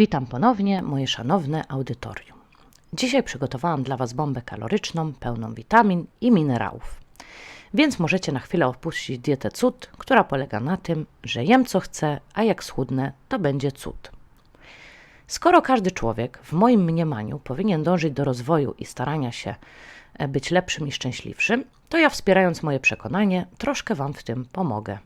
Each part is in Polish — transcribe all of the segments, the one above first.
Witam ponownie, moje szanowne audytorium. Dzisiaj przygotowałam dla Was bombę kaloryczną, pełną witamin i minerałów. Więc możecie na chwilę opuścić dietę cud, która polega na tym, że jem co chcę, a jak schudnę, to będzie cud. Skoro każdy człowiek, w moim mniemaniu, powinien dążyć do rozwoju i starania się e, być lepszym i szczęśliwszym, to ja wspierając moje przekonanie, troszkę Wam w tym pomogę.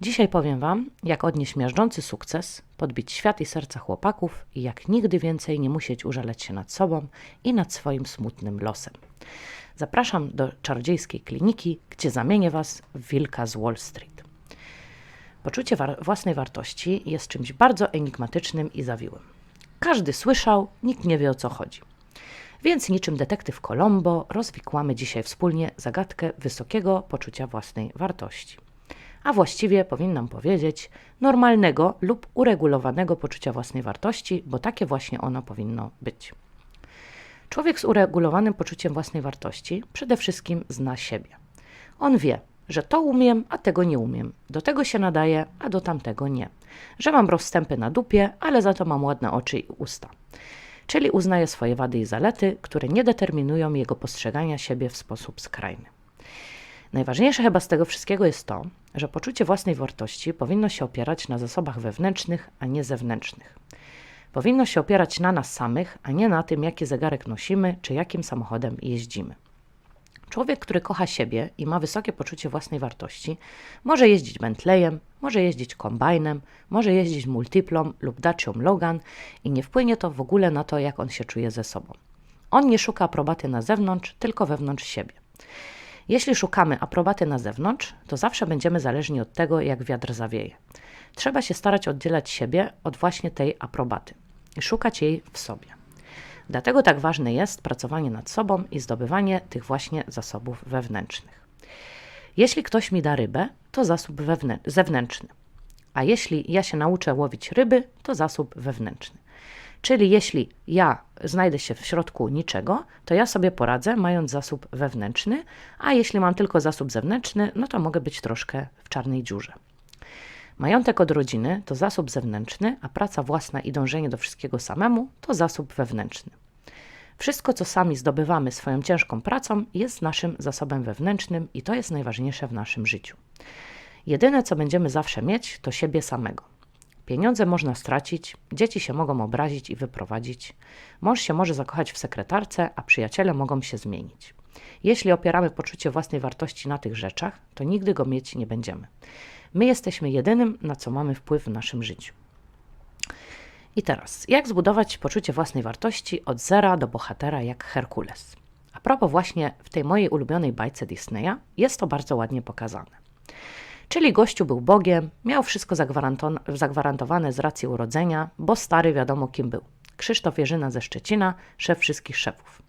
Dzisiaj powiem Wam, jak odnieść miażdżący sukces, podbić świat i serca chłopaków i jak nigdy więcej nie musieć użalać się nad sobą i nad swoim smutnym losem. Zapraszam do czarodziejskiej kliniki, gdzie zamienię Was w wilka z Wall Street. Poczucie war własnej wartości jest czymś bardzo enigmatycznym i zawiłym. Każdy słyszał, nikt nie wie o co chodzi. Więc niczym detektyw Colombo rozwikłamy dzisiaj wspólnie zagadkę wysokiego poczucia własnej wartości. A właściwie powinnam powiedzieć normalnego lub uregulowanego poczucia własnej wartości, bo takie właśnie ono powinno być. Człowiek z uregulowanym poczuciem własnej wartości przede wszystkim zna siebie. On wie, że to umiem, a tego nie umiem. Do tego się nadaje, a do tamtego nie. Że mam rozstępy na dupie, ale za to mam ładne oczy i usta. Czyli uznaje swoje wady i zalety, które nie determinują jego postrzegania siebie w sposób skrajny. Najważniejsze chyba z tego wszystkiego jest to, że poczucie własnej wartości powinno się opierać na zasobach wewnętrznych, a nie zewnętrznych. Powinno się opierać na nas samych, a nie na tym, jaki zegarek nosimy czy jakim samochodem jeździmy. Człowiek, który kocha siebie i ma wysokie poczucie własnej wartości, może jeździć Bentleyem, może jeździć kombajnem, może jeździć multiplą lub Dacią Logan i nie wpłynie to w ogóle na to, jak on się czuje ze sobą. On nie szuka aprobaty na zewnątrz, tylko wewnątrz siebie. Jeśli szukamy aprobaty na zewnątrz, to zawsze będziemy zależni od tego, jak wiatr zawieje. Trzeba się starać oddzielać siebie od właśnie tej aprobaty i szukać jej w sobie. Dlatego tak ważne jest pracowanie nad sobą i zdobywanie tych właśnie zasobów wewnętrznych. Jeśli ktoś mi da rybę, to zasób zewnętrzny. A jeśli ja się nauczę łowić ryby, to zasób wewnętrzny. Czyli jeśli ja znajdę się w środku niczego, to ja sobie poradzę, mając zasób wewnętrzny, a jeśli mam tylko zasób zewnętrzny, no to mogę być troszkę w czarnej dziurze. Majątek od rodziny to zasób zewnętrzny, a praca własna i dążenie do wszystkiego samemu to zasób wewnętrzny. Wszystko, co sami zdobywamy swoją ciężką pracą, jest naszym zasobem wewnętrznym i to jest najważniejsze w naszym życiu. Jedyne, co będziemy zawsze mieć, to siebie samego. Pieniądze można stracić, dzieci się mogą obrazić i wyprowadzić, mąż się może zakochać w sekretarce, a przyjaciele mogą się zmienić. Jeśli opieramy poczucie własnej wartości na tych rzeczach, to nigdy go mieć nie będziemy. My jesteśmy jedynym, na co mamy wpływ w naszym życiu. I teraz, jak zbudować poczucie własnej wartości od zera do bohatera jak Herkules? A propos właśnie w tej mojej ulubionej bajce Disneya jest to bardzo ładnie pokazane. Czyli gościu był Bogiem, miał wszystko zagwarantowane z racji urodzenia, bo stary wiadomo kim był. Krzysztof Jerzyna ze Szczecina, szef wszystkich szefów.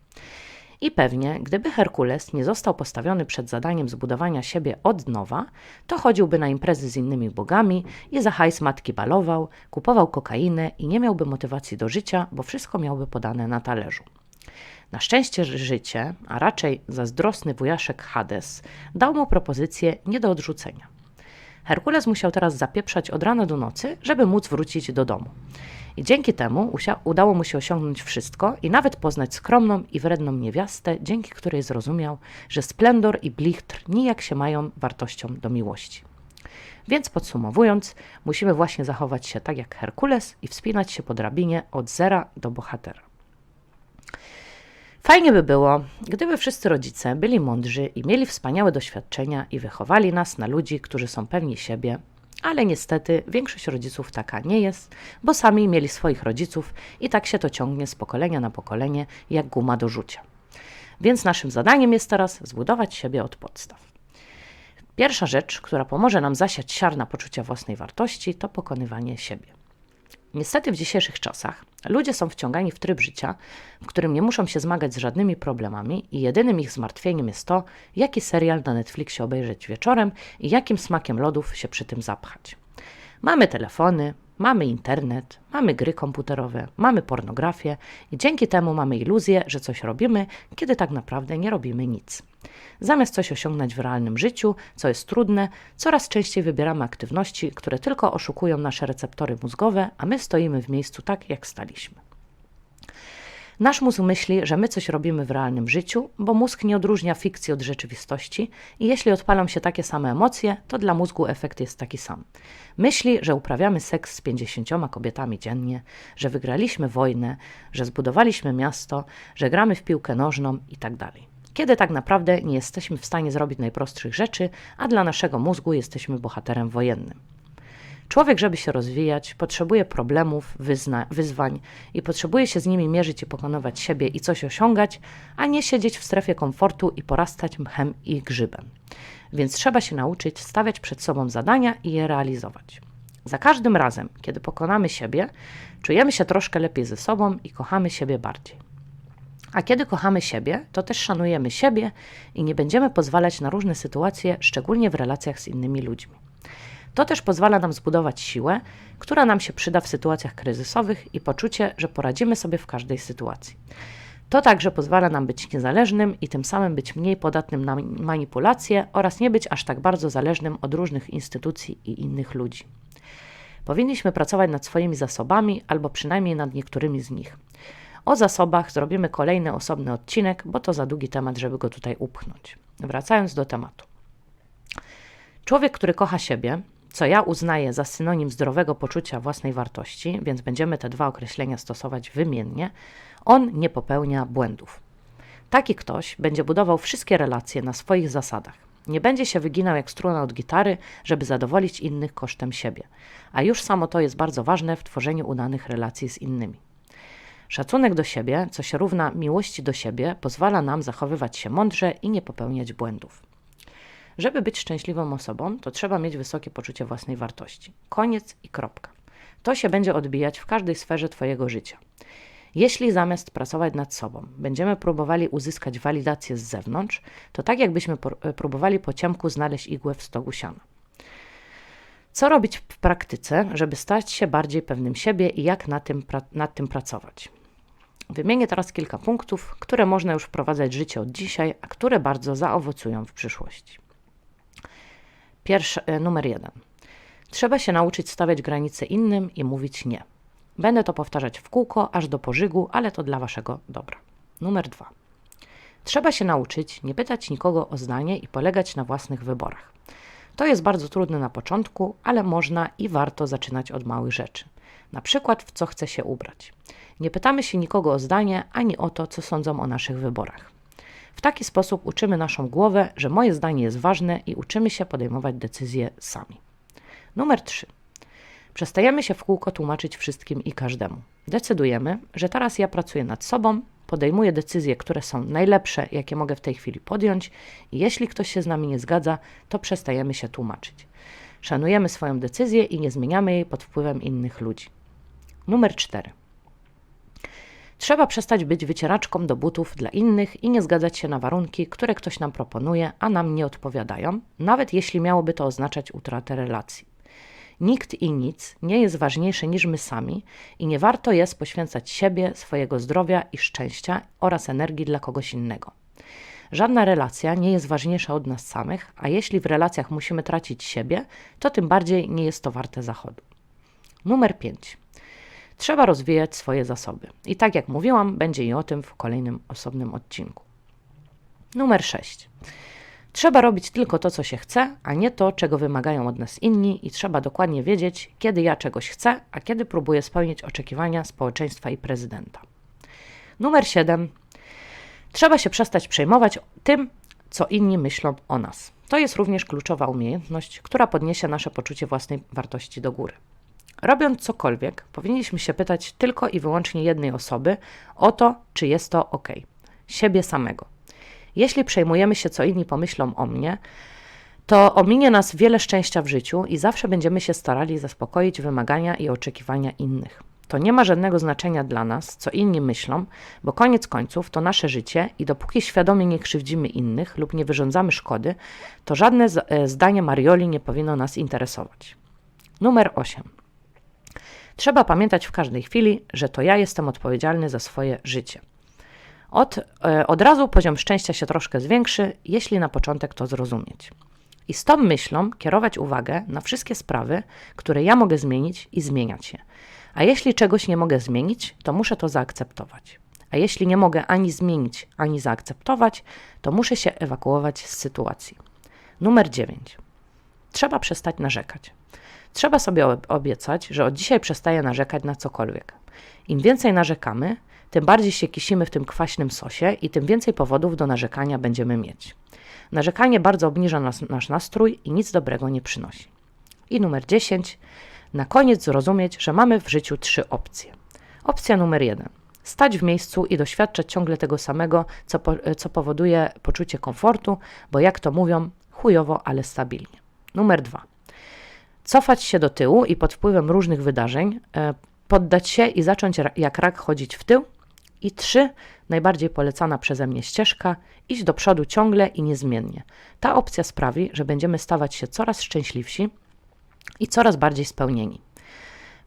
I pewnie, gdyby Herkules nie został postawiony przed zadaniem zbudowania siebie od nowa, to chodziłby na imprezy z innymi bogami i za hajs matki balował, kupował kokainę i nie miałby motywacji do życia, bo wszystko miałby podane na talerzu. Na szczęście życie, a raczej zazdrosny wujaszek Hades, dał mu propozycję nie do odrzucenia. Herkules musiał teraz zapieprzać od rana do nocy, żeby móc wrócić do domu. I dzięki temu udało mu się osiągnąć wszystko i nawet poznać skromną i wredną niewiastę, dzięki której zrozumiał, że splendor i blichtr nijak się mają wartością do miłości. Więc podsumowując, musimy właśnie zachować się tak jak Herkules i wspinać się po drabinie od zera do bohatera. Fajnie by było, gdyby wszyscy rodzice byli mądrzy i mieli wspaniałe doświadczenia i wychowali nas na ludzi, którzy są pewni siebie, ale niestety większość rodziców taka nie jest, bo sami mieli swoich rodziców i tak się to ciągnie z pokolenia na pokolenie jak guma do rzucia. Więc naszym zadaniem jest teraz zbudować siebie od podstaw. Pierwsza rzecz, która pomoże nam zasiać siarna poczucia własnej wartości, to pokonywanie siebie. Niestety w dzisiejszych czasach ludzie są wciągani w tryb życia, w którym nie muszą się zmagać z żadnymi problemami i jedynym ich zmartwieniem jest to, jaki serial na Netflixie obejrzeć wieczorem i jakim smakiem lodów się przy tym zapchać. Mamy telefony, mamy internet, mamy gry komputerowe, mamy pornografię i dzięki temu mamy iluzję, że coś robimy, kiedy tak naprawdę nie robimy nic. Zamiast coś osiągnąć w realnym życiu, co jest trudne, coraz częściej wybieramy aktywności, które tylko oszukują nasze receptory mózgowe, a my stoimy w miejscu tak, jak staliśmy. Nasz mózg myśli, że my coś robimy w realnym życiu, bo mózg nie odróżnia fikcji od rzeczywistości i jeśli odpalą się takie same emocje, to dla mózgu efekt jest taki sam. Myśli, że uprawiamy seks z 50 kobietami dziennie, że wygraliśmy wojnę, że zbudowaliśmy miasto, że gramy w piłkę nożną itd. Tak Kiedy tak naprawdę nie jesteśmy w stanie zrobić najprostszych rzeczy, a dla naszego mózgu jesteśmy bohaterem wojennym. Człowiek, żeby się rozwijać, potrzebuje problemów, wyzna, wyzwań i potrzebuje się z nimi mierzyć i pokonywać siebie i coś osiągać, a nie siedzieć w strefie komfortu i porastać mchem i grzybem. Więc trzeba się nauczyć stawiać przed sobą zadania i je realizować. Za każdym razem, kiedy pokonamy siebie, czujemy się troszkę lepiej ze sobą i kochamy siebie bardziej. A kiedy kochamy siebie, to też szanujemy siebie i nie będziemy pozwalać na różne sytuacje, szczególnie w relacjach z innymi ludźmi. To też pozwala nam zbudować siłę, która nam się przyda w sytuacjach kryzysowych i poczucie, że poradzimy sobie w każdej sytuacji. To także pozwala nam być niezależnym i tym samym być mniej podatnym na manipulacje oraz nie być aż tak bardzo zależnym od różnych instytucji i innych ludzi. Powinniśmy pracować nad swoimi zasobami albo przynajmniej nad niektórymi z nich. O zasobach zrobimy kolejny osobny odcinek, bo to za długi temat, żeby go tutaj upchnąć. Wracając do tematu. Człowiek, który kocha siebie, co ja uznaję za synonim zdrowego poczucia własnej wartości, więc będziemy te dwa określenia stosować wymiennie, on nie popełnia błędów. Taki ktoś będzie budował wszystkie relacje na swoich zasadach. Nie będzie się wyginał jak struna od gitary, żeby zadowolić innych kosztem siebie. A już samo to jest bardzo ważne w tworzeniu udanych relacji z innymi. Szacunek do siebie, co się równa miłości do siebie, pozwala nam zachowywać się mądrze i nie popełniać błędów. Żeby być szczęśliwą osobą, to trzeba mieć wysokie poczucie własnej wartości. Koniec i kropka. To się będzie odbijać w każdej sferze Twojego życia. Jeśli zamiast pracować nad sobą będziemy próbowali uzyskać walidację z zewnątrz, to tak jakbyśmy e, próbowali po ciemku znaleźć igłę w stogu siana. Co robić w praktyce, żeby stać się bardziej pewnym siebie i jak nad tym, nad tym pracować? Wymienię teraz kilka punktów, które można już wprowadzać w życie od dzisiaj, a które bardzo zaowocują w przyszłości. Pierwszy, e, numer jeden. Trzeba się nauczyć stawiać granice innym i mówić nie. Będę to powtarzać w kółko, aż do pożygu, ale to dla waszego dobra. Numer dwa. Trzeba się nauczyć nie pytać nikogo o zdanie i polegać na własnych wyborach. To jest bardzo trudne na początku, ale można i warto zaczynać od małych rzeczy. Na przykład w co chce się ubrać. Nie pytamy się nikogo o zdanie ani o to, co sądzą o naszych wyborach. W taki sposób uczymy naszą głowę, że moje zdanie jest ważne i uczymy się podejmować decyzje sami. Numer 3. Przestajemy się w kółko tłumaczyć wszystkim i każdemu. Decydujemy, że teraz ja pracuję nad sobą, podejmuję decyzje, które są najlepsze, jakie mogę w tej chwili podjąć, i jeśli ktoś się z nami nie zgadza, to przestajemy się tłumaczyć. Szanujemy swoją decyzję i nie zmieniamy jej pod wpływem innych ludzi. Numer 4. Trzeba przestać być wycieraczką do butów dla innych i nie zgadzać się na warunki, które ktoś nam proponuje, a nam nie odpowiadają, nawet jeśli miałoby to oznaczać utratę relacji. Nikt i nic nie jest ważniejszy niż my sami i nie warto jest poświęcać siebie, swojego zdrowia i szczęścia oraz energii dla kogoś innego. Żadna relacja nie jest ważniejsza od nas samych, a jeśli w relacjach musimy tracić siebie, to tym bardziej nie jest to warte zachodu. Numer 5 trzeba rozwijać swoje zasoby. I tak jak mówiłam, będzie i o tym w kolejnym osobnym odcinku. Numer 6. Trzeba robić tylko to, co się chce, a nie to, czego wymagają od nas inni, i trzeba dokładnie wiedzieć, kiedy ja czegoś chcę, a kiedy próbuję spełnić oczekiwania społeczeństwa i prezydenta. Numer 7. Trzeba się przestać przejmować tym, co inni myślą o nas. To jest również kluczowa umiejętność, która podniesie nasze poczucie własnej wartości do góry. Robiąc cokolwiek, powinniśmy się pytać tylko i wyłącznie jednej osoby o to, czy jest to ok. Siebie samego. Jeśli przejmujemy się, co inni pomyślą o mnie, to ominie nas wiele szczęścia w życiu i zawsze będziemy się starali zaspokoić wymagania i oczekiwania innych. To nie ma żadnego znaczenia dla nas, co inni myślą, bo koniec końców to nasze życie i dopóki świadomie nie krzywdzimy innych lub nie wyrządzamy szkody, to żadne e, zdanie Marioli nie powinno nas interesować. Numer 8. Trzeba pamiętać w każdej chwili, że to ja jestem odpowiedzialny za swoje życie. Od, e, od razu poziom szczęścia się troszkę zwiększy, jeśli na początek to zrozumieć. I z tą myślą kierować uwagę na wszystkie sprawy, które ja mogę zmienić i zmieniać je. A jeśli czegoś nie mogę zmienić, to muszę to zaakceptować. A jeśli nie mogę ani zmienić, ani zaakceptować, to muszę się ewakuować z sytuacji. Numer 9. Trzeba przestać narzekać. Trzeba sobie obiecać, że od dzisiaj przestaję narzekać na cokolwiek. Im więcej narzekamy, tym bardziej się kisimy w tym kwaśnym sosie i tym więcej powodów do narzekania będziemy mieć. Narzekanie bardzo obniża nas, nasz nastrój i nic dobrego nie przynosi. I numer 10. Na koniec zrozumieć, że mamy w życiu trzy opcje. Opcja numer jeden. Stać w miejscu i doświadczać ciągle tego samego, co, po, co powoduje poczucie komfortu, bo jak to mówią, chujowo, ale stabilnie. Numer dwa. Cofać się do tyłu i pod wpływem różnych wydarzeń e, poddać się i zacząć jak rak chodzić w tył. I trzy, najbardziej polecana przeze mnie ścieżka, iść do przodu ciągle i niezmiennie. Ta opcja sprawi, że będziemy stawać się coraz szczęśliwsi i coraz bardziej spełnieni.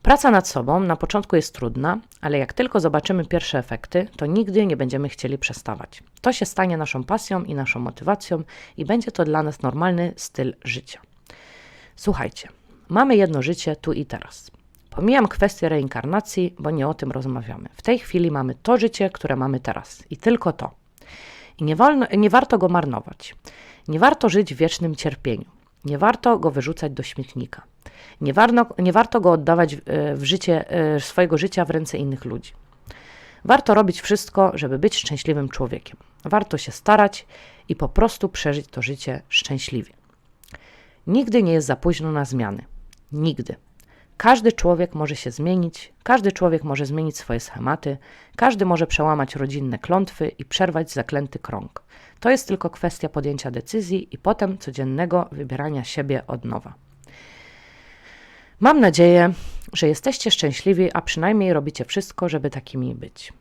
Praca nad sobą na początku jest trudna, ale jak tylko zobaczymy pierwsze efekty, to nigdy nie będziemy chcieli przestawać. To się stanie naszą pasją i naszą motywacją i będzie to dla nas normalny styl życia. Słuchajcie, mamy jedno życie tu i teraz. Pomijam kwestię reinkarnacji, bo nie o tym rozmawiamy. W tej chwili mamy to życie, które mamy teraz i tylko to. I nie, wolno, nie warto go marnować. Nie warto żyć w wiecznym cierpieniu. Nie warto go wyrzucać do śmietnika. Nie, nie warto go oddawać e, w życie, e, swojego życia w ręce innych ludzi. Warto robić wszystko, żeby być szczęśliwym człowiekiem. Warto się starać i po prostu przeżyć to życie szczęśliwie. Nigdy nie jest za późno na zmiany. Nigdy. Każdy człowiek może się zmienić, każdy człowiek może zmienić swoje schematy, każdy może przełamać rodzinne klątwy i przerwać zaklęty krąg. To jest tylko kwestia podjęcia decyzji i potem codziennego wybierania siebie od nowa. Mam nadzieję, że jesteście szczęśliwi, a przynajmniej robicie wszystko, żeby takimi być.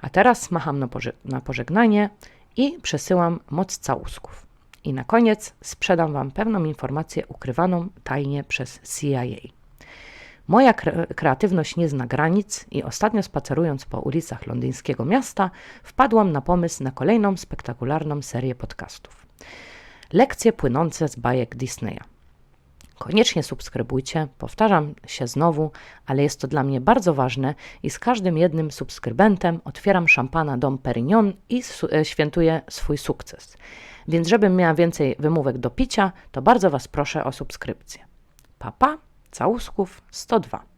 A teraz macham na, na pożegnanie i przesyłam moc całusków. I na koniec sprzedam Wam pewną informację ukrywaną tajnie przez CIA. Moja kreatywność nie zna granic i ostatnio spacerując po ulicach londyńskiego miasta, wpadłam na pomysł na kolejną spektakularną serię podcastów. Lekcje płynące z bajek Disneya. Koniecznie subskrybujcie, powtarzam się znowu, ale jest to dla mnie bardzo ważne i z każdym jednym subskrybentem otwieram szampana Dom Perignon i e, świętuję swój sukces. Więc żebym miała więcej wymówek do picia, to bardzo Was proszę o subskrypcję. Papa, całusków 102.